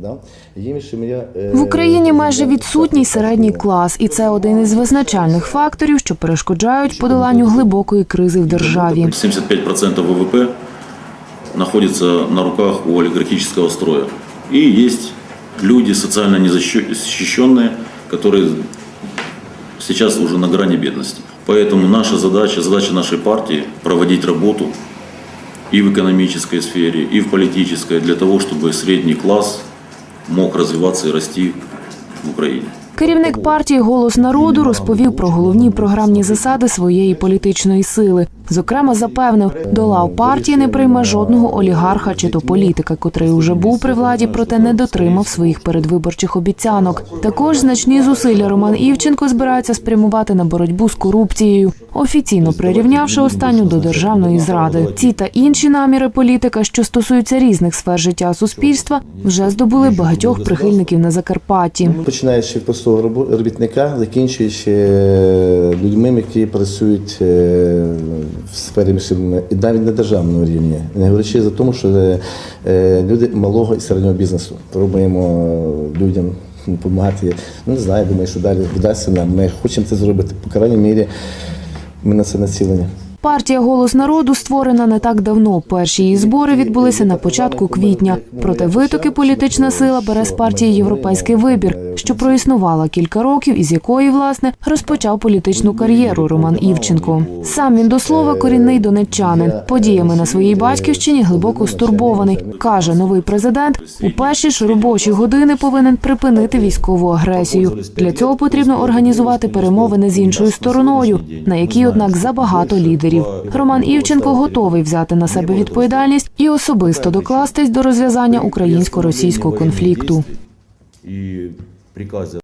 Да? Їм ще моя, е, В Україні майже відсутній середній клас, і це один із визначальних факторів, що перешкоджають подоланню глибокої кризи в державі. 75% ВВП находится на руках у олигархического строя. И есть люди социально незащищенные, которые сейчас уже на грани бедности. Поэтому наша задача, задача нашей партии проводить работу и в экономической сфере, и в политической, для того, чтобы средний класс мог розвиватися і рости в Україні. Керівник партії Голос народу розповів про головні програмні засади своєї політичної сили. Зокрема, запевнив, до лав партії не прийме жодного олігарха чи то політика, котрий уже був при владі, проте не дотримав своїх передвиборчих обіцянок. Також значні зусилля Роман Івченко збирається спрямувати на боротьбу з корупцією, офіційно прирівнявши останню до державної зради. Ці та інші наміри політика, що стосуються різних сфер життя суспільства, вже здобули багатьох прихильників на Закарпатті. Починаючи простого робітника, закінчуючи е, людьми, які працюють е, в сфері міжнародної- і навіть на державному рівні, не говорячи за тому, що е, е, люди малого і середнього бізнесу пробуємо людям допомагати. Ну не знаю, думаю, що далі вдасться нам. Ми хочемо це зробити. По крайній мірі ми на це націлені. Партія Голос народу створена не так давно. Перші її збори відбулися на початку квітня. Проте витоки політична сила бере з партії Європейський вибір, що проіснувала кілька років, із якої власне розпочав політичну кар'єру Роман Івченко. Сам він до слова корінний донеччанин. Подіями на своїй батьківщині глибоко стурбований. каже новий президент. У перші ж робочі години повинен припинити військову агресію. Для цього потрібно організувати перемовини з іншою стороною, на якій, однак, забагато лідерів. Роман Івченко готовий взяти на себе відповідальність і особисто докластись до розв'язання українсько-російського конфлікту.